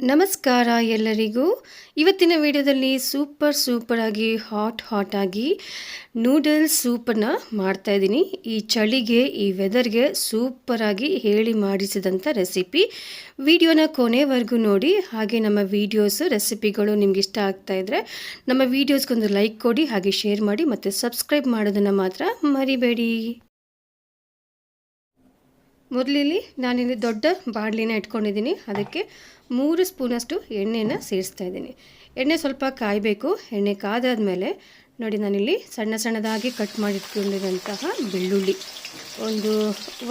ನಮಸ್ಕಾರ ಎಲ್ಲರಿಗೂ. ಇವತ್ತಿನ ವಿಡಿಯೋದಲ್ಲಿ ಸೂಪರ್ ಸೂಪರಾಗಿ ಹಾಟ್ ಹಾಟಾಗಿ ನೂಡಲ್ಸ್ ಸೂಪನ್ನು ಮಾಡ್ತಾಯಿದ್ದೀನಿ ಈ ಚಳಿಗೆ, ಈ ವೆದರ್ಗೆ ಸೂಪರಾಗಿ ಹೇಳಿ ಮಾಡಿಸಿದಂಥ ರೆಸಿಪಿ ವಿಡಿಯೋನ ಕೊನೆವರೆಗೂ ನೋಡಿ. ಹಾಗೆ ನಮ್ಮ ವೀಡಿಯೋಸ್ ರೆಸಿಪಿಗಳು ನಿಮ್ಗೆ ಇಷ್ಟ ಆಗ್ತಾ ಇದ್ದರೆ ನಮ್ಮ ವೀಡಿಯೋಸ್ಗೊಂದು ಲೈಕ್ ಕೊಡಿ, ಹಾಗೆ ಶೇರ್ ಮಾಡಿ ಮತ್ತು ಸಬ್ಸ್ಕ್ರೈಬ್ ಮಾಡೋದನ್ನು ಮಾತ್ರ ಮರಿಬೇಡಿ. ಮೊದಲಿಲ್ಲಿ ನಾನಿಲ್ಲಿ ದೊಡ್ಡ ಬಾಣಲಿನ ಇಟ್ಕೊಂಡಿದ್ದೀನಿ. ಅದಕ್ಕೆ ಮೂರು ಸ್ಪೂನಷ್ಟು ಎಣ್ಣೆನ ಸೇರಿಸ್ತಾ ಇದ್ದೀನಿ. ಎಣ್ಣೆ ಸ್ವಲ್ಪ ಕಾಯಬೇಕು. ಎಣ್ಣೆ ಕಾದಾದಮೇಲೆ ನೋಡಿ ನಾನಿಲ್ಲಿ ಸಣ್ಣ ಸಣ್ಣದಾಗಿ ಕಟ್ ಮಾಡಿಟ್ಕೊಂಡಿರುವಂತಹ ಬೆಳ್ಳುಳ್ಳಿ. ಒಂದು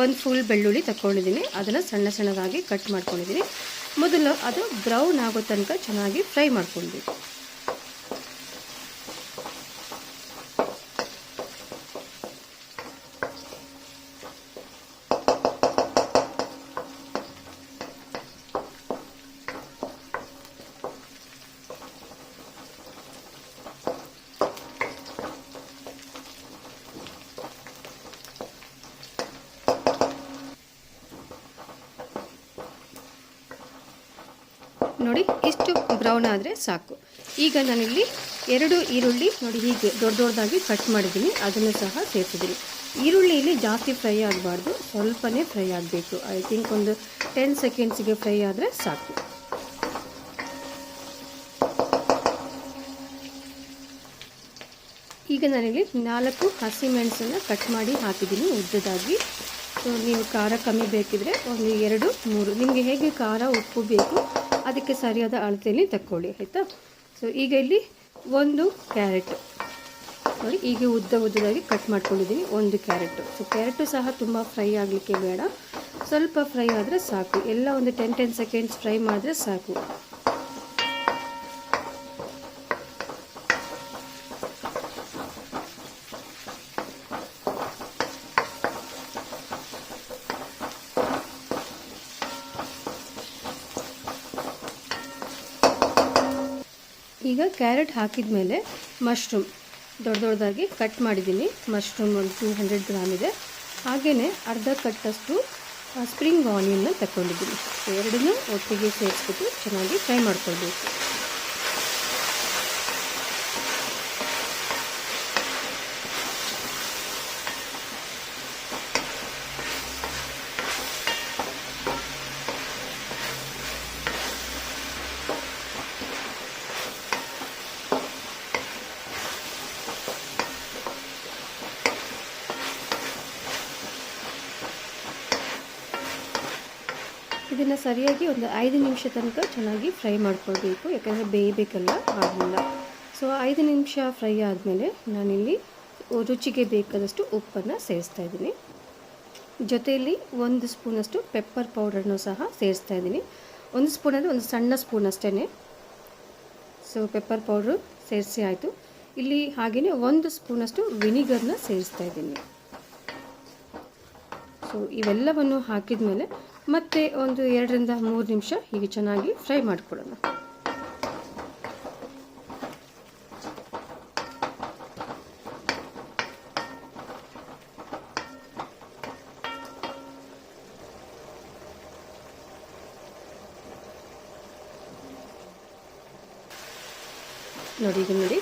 ಒಂದು ಫುಲ್ ಬೆಳ್ಳುಳ್ಳಿ ತಗೊಂಡಿದ್ದೀನಿ ಅದನ್ನು ಸಣ್ಣ ಸಣ್ಣದಾಗಿ ಕಟ್ ಮಾಡ್ಕೊಂಡಿದ್ದೀನಿ. ಮೊದಲು ಅದು ಬ್ರೌನ್ ಆಗೋ ತನಕ ಚೆನ್ನಾಗಿ ಫ್ರೈ ಮಾಡ್ಕೊಳ್ಬೇಕು. ನೋಡಿ, ಇಷ್ಟು ಬ್ರೌನ್ ಆದರೆ ಸಾಕು. ಈಗ ನಾನಿಲ್ಲಿ ಎರಡು ಈರುಳ್ಳಿ, ನೋಡಿ ಹೀಗೆ ದೊಡ್ಡ ದೊಡ್ಡದಾಗಿ ಕಟ್ ಮಾಡಿದ್ದೀನಿ. ಅದನ್ನು ಸಹ ಸೇರಿಸಿದ್ದೀನಿ. ಈರುಳ್ಳಿಯಲ್ಲಿ ಜಾಸ್ತಿ ಫ್ರೈ ಆಗಬಾರ್ದು. ಸ್ವಲ್ಪನೇ ಫ್ರೈ ಆಗಬೇಕು. ಐ ಥಿಂಕ್ ಒಂದು ಟೆನ್ ಸೆಕೆಂಡ್ಸಿಗೆ ಫ್ರೈ ಆದರೆ ಸಾಕು. ಈಗ ನನಗೆ ನಾಲ್ಕು ಹಸಿಮೆಣಸನ್ನು ಕಟ್ ಮಾಡಿ ಹಾಕಿದ್ದೀನಿ ಉದ್ದದಾಗಿ. ನೀವು ಖಾರ ಕಮ್ಮಿ ಬೇಕಿದ್ರೆ ಒಂದು ಎರಡು, ಮೂರು. ನಿಮಗೆ ಹೇಗೆ ಖಾರ, ಉಪ್ಪು ಬೇಕು ಅದಕ್ಕೆ ಸರಿಯಾದ ಅಳತೆಯಲ್ಲಿ ತಕ್ಕೊಳ್ಳಿ, ಆಯಿತಾ? ಸೊ ಈಗ ಇಲ್ಲಿ ಒಂದು ಕ್ಯಾರೆಟ್. ನೋಡಿ, ಈಗ ಉದ್ದ ಉದ್ದದಾಗಿ ಕಟ್ ಮಾಡ್ಕೊಂಡಿದ್ದೀನಿ, ಒಂದು ಕ್ಯಾರೆಟು. ಸೊ ಕ್ಯಾರೆಟು ಸಹ ತುಂಬ ಫ್ರೈ ಆಗಲಿಕ್ಕೆ ಬೇಡ. ಸ್ವಲ್ಪ ಫ್ರೈ ಆದರೆ ಸಾಕು. ಎಲ್ಲ ಒಂದು ಟೆನ್ ಟೆನ್ ಸೆಕೆಂಡ್ಸ್ ಫ್ರೈ ಮಾಡಿದ್ರೆ ಸಾಕು. ಈಗ ಕ್ಯಾರೆಟ್ ಹಾಕಿದ ಮೇಲೆ ಮಶ್ರೂಮ್, ದೊಡ್ಡ ದೊಡ್ಡದಾಗಿ ಕಟ್ ಮಾಡಿದ್ದೀನಿ. ಮಶ್ರೂಮ್ ಒಂದು ಟೂ ಹಂಡ್ರೆಡ್ ಗ್ರಾಮ್ ಇದೆ. ಹಾಗೆಯೇ ಅರ್ಧ ಕಟ್ಟಷ್ಟು ಸ್ಪ್ರಿಂಗ್ ಆನಿಯನ್ನ ತಗೊಂಡಿದ್ದೀನಿ ಎರಡನ್ನೂ ಒಟ್ಟಿಗೆ ಸೇರಿಸ್ಬಿಟ್ಟು ಚೆನ್ನಾಗಿ ಫ್ರೈ ಮಾಡ್ಕೊಳ್ಬೇಕು. ಇದನ್ನು ಸರಿಯಾಗಿ ಒಂದು ಐದು ನಿಮಿಷ ತನಕ ಚೆನ್ನಾಗಿ ಫ್ರೈ ಮಾಡ್ಕೊಳ್ಬೇಕು, ಯಾಕಂದರೆ ಬೇಯಬೇಕಲ್ಲ ಆಗಲಿಲ್ಲ ಸೊ ಐದು ನಿಮಿಷ ಫ್ರೈ ಆದಮೇಲೆ ನಾನಿಲ್ಲಿ ರುಚಿಗೆ ಬೇಕಾದಷ್ಟು ಉಪ್ಪನ್ನು ಸೇರಿಸ್ತಾ ಇದ್ದೀನಿ. ಜೊತೆಯಲ್ಲಿ ಒಂದು ಸ್ಪೂನಷ್ಟು ಪೆಪ್ಪರ್ ಪೌಡರ್ನು ಸಹ ಸೇರಿಸ್ತಾ ಇದ್ದೀನಿ. ಒಂದು ಸ್ಪೂನ್ ಅಂದರೆ ಒಂದು ಸಣ್ಣ ಸ್ಪೂನ್ ಅಷ್ಟೇ ಸೊ ಪೆಪ್ಪರ್ ಪೌಡ್ರು ಸೇರಿಸಿ ಆಯಿತು. ಇಲ್ಲಿ ಹಾಗೆಯೇ ಒಂದು ಸ್ಪೂನಷ್ಟು ವಿನಿಗರ್ನ ಸೇರಿಸ್ತಾ ಇದ್ದೀನಿ. ಸೊ ಇವೆಲ್ಲವನ್ನು ಹಾಕಿದ ಮೇಲೆ ಮತ್ತೆ ಒಂದು ಎರಡರಿಂದ ಮೂರು ನಿಮಿಷ ಹೀಗೆ ಚೆನ್ನಾಗಿ ಫ್ರೈ ಮಾಡಿಕೊಡೋಣ ನೋಡಿ, ಈಗ ನೋಡಿ,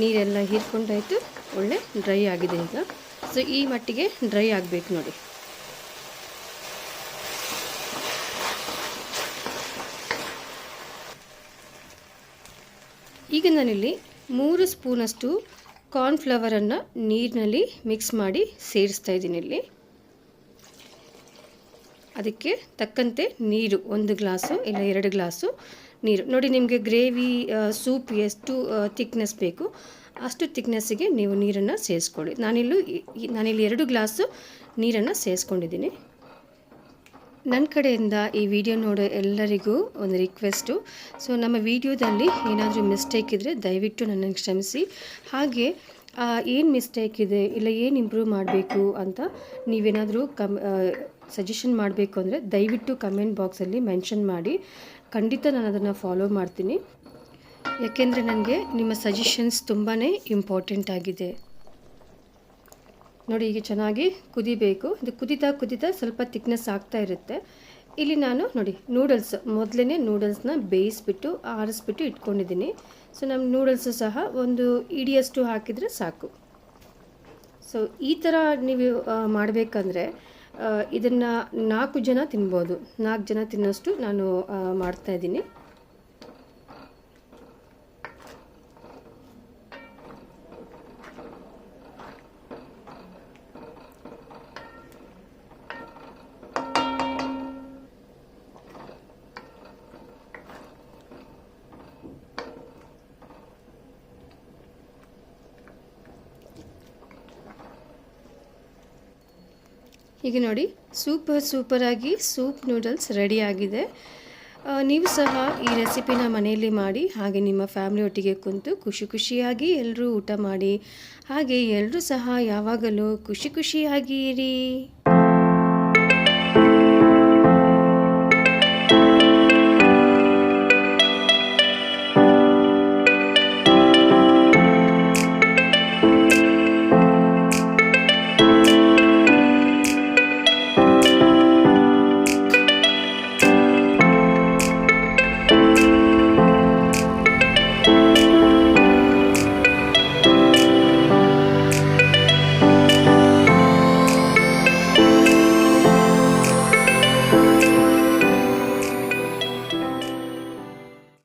ನೀರೆಲ್ಲ ಹೀರ್ಕೊಂಡಾಯಿತು, ಒಳ್ಳೆ ಡ್ರೈ ಆಗಿದೆ ಈಗ. ಸೊ ಈ ಮಟ್ಟಿಗೆ ಡ್ರೈ ಆಗಬೇಕು ನೋಡಿ. ಈಗ ನಾನಿಲ್ಲಿ ಮೂರು ಸ್ಪೂನಷ್ಟು ಕಾರ್ನ್ಫ್ಲವರನ್ನು ನೀರಿನಲ್ಲಿ ಮಿಕ್ಸ್ ಮಾಡಿ ಸೇರಿಸ್ತಾ ಇದ್ದೀನಿ ಇಲ್ಲಿ. ಅದಕ್ಕೆ ತಕ್ಕಂತೆ ನೀರು, ಒಂದು ಗ್ಲಾಸು ಇಲ್ಲ ಎರಡು ಗ್ಲಾಸು ನೀರು. ನೋಡಿ, ನಿಮಗೆ ಗ್ರೇವಿ ಸೂಪ್ ಎಷ್ಟು ತಿಕ್ನೆಸ್ ಬೇಕು, ಅಷ್ಟು ತಿಕ್ನೆಸ್ಸಿಗೆ ನೀವು ನೀರನ್ನು ಸೇರಿಸ್ಕೊಳ್ಳಿ. ನಾನಿಲ್ಲೂ ನಾನಿಲ್ಲಿ ಎರಡು ಗ್ಲಾಸು ನೀರನ್ನು ಸೇರಿಸ್ಕೊಂಡಿದ್ದೀನಿ. ನನ್ನ ಕಡೆಯಿಂದ ಈ ವಿಡಿಯೋ ನೋಡೋ ಎಲ್ಲರಿಗೂ ಒಂದು ರಿಕ್ವೆಸ್ಟು ಸೊ ನಮ್ಮ ವಿಡಿಯೋದಲ್ಲಿ ಏನಾದರೂ ಮಿಸ್ಟೇಕ್ ಇದ್ದರೆ ದಯವಿಟ್ಟು ನನ್ನನ್ನು ಕ್ಷಮಿಸಿ. ಹಾಗೆ ಏನು ಮಿಸ್ಟೇಕ್ ಇದೆ ಇಲ್ಲ ಏನು ಇಂಪ್ರೂವ್ ಮಾಡಬೇಕು ಅಂತ ನೀವೇನಾದರೂ ಕಮ್ ಸಜೆಷನ್ ಮಾಡಬೇಕು ಅಂದರೆ ದಯವಿಟ್ಟು ಕಮೆಂಟ್ ಬಾಕ್ಸಲ್ಲಿ ಮೆನ್ಷನ್ ಮಾಡಿ. ಖಂಡಿತ ನಾನು ಅದನ್ನು ಫಾಲೋ ಮಾಡ್ತೀನಿ. ಯಾಕೆಂದರೆ ನನಗೆ ನಿಮ್ಮ ಸಜೆಷನ್ಸ್ ತುಂಬಾ ಇಂಪಾರ್ಟೆಂಟ್ ಆಗಿದೆ. ನೋಡಿ ಈಗ ಚೆನ್ನಾಗಿ ಕುದಿಬೇಕು. ಇದು ಕುದಿತಾ ಕುದಿತಾ ಸ್ವಲ್ಪ ತಿಕ್ನೆಸ್ ಆಗ್ತಾ ಇರುತ್ತೆ. ಇಲ್ಲಿ ನಾನು ನೋಡಿ ನೂಡಲ್ಸ್ ಮೊದಲೇ ನೂಡಲ್ಸ್ನ ಬೇಯಿಸ್ಬಿಟ್ಟು, ಆರಿಸ್ಬಿಟ್ಟು ಇಟ್ಕೊಂಡಿದ್ದೀನಿ. ಸೊ ನಮ್ಮ ನೂಡಲ್ಸು ಸಹ ಒಂದು ಇಡಿಯಷ್ಟು ಹಾಕಿದರೆ ಸಾಕು. ಸೊ ಈ ಥರ ನೀವು ಮಾಡಬೇಕಂದ್ರೆ ಇದನ್ನು ನಾಲ್ಕು ಜನ ತಿನ್ಬೋದು. ನಾಲ್ಕು ಜನ ತಿನ್ನೋಷ್ಟು ನಾನು ಮಾಡ್ತಾಯಿದ್ದೀನಿ ಈಗ ನೋಡಿ, ಸೂಪರ್ ಸೂಪರಾಗಿ ಸೂಪ್ ನೂಡಲ್ಸ್ ರೆಡಿ ಆಗಿದೆ. ನೀವು ಸಹ ಈ ರೆಸಿಪಿನ ಮನೆಯಲ್ಲಿ ಮಾಡಿ, ಹಾಗೆ ನಿಮ್ಮ ಫ್ಯಾಮಿಲಿ ಒಟ್ಟಿಗೆ ಕುಂತು ಖುಷಿ ಖುಷಿಯಾಗಿ ಎಲ್ಲರೂ ಊಟ ಮಾಡಿ, ಹಾಗೆ ಎಲ್ಲರೂ ಸಹ ಯಾವಾಗಲೂ ಖುಷಿ ಖುಷಿಯಾಗಿ ಇರಿ